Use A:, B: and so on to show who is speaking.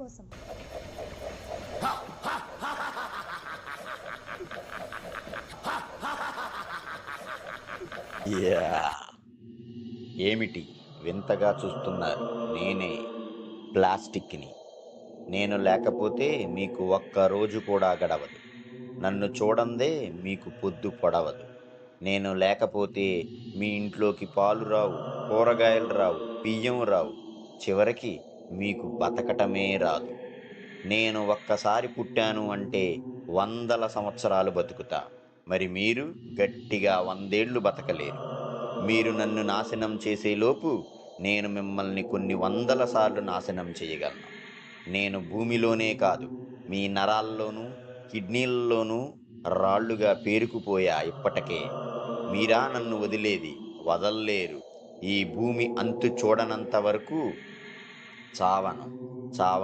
A: కోసం.
B: ఏమిటి? వింతగా చూస్తున్నారు. నేనే ప్లాస్టిక్ని. నేను లేకపోతే మీకు ఒక్క రోజు కూడా గడవదు. నన్ను చూడందే మీకు పొద్దు పొడవదు. నేను లేకపోతే మీ ఇంట్లోకి పాలు రావు కూరగాయలు రావు బియ్యం రావు. చివరికి మీకు బతకటమే రాదు. నేను ఒక్కసారి పుట్టాను అంటే వందల సంవత్సరాలు బతుకుతా. మరి మీరు గట్టిగా వందేళ్ళు బతకలేరు. మీరు నన్ను నాశనం చేసేలోపు నేను మిమ్మల్ని కొన్ని వందల సార్లు నాశనం చేయగలను. నేను భూమిలోనే కాదు మీ నరాల్లోనూ కిడ్నీల్లోనూ రాళ్ళుగా పేరుకుపోయా ఇప్పటికే. మీరా నన్ను వదిలేది వదల్లేరు. ఈ భూమి అంతు చూడనంత వరకు చావను చావ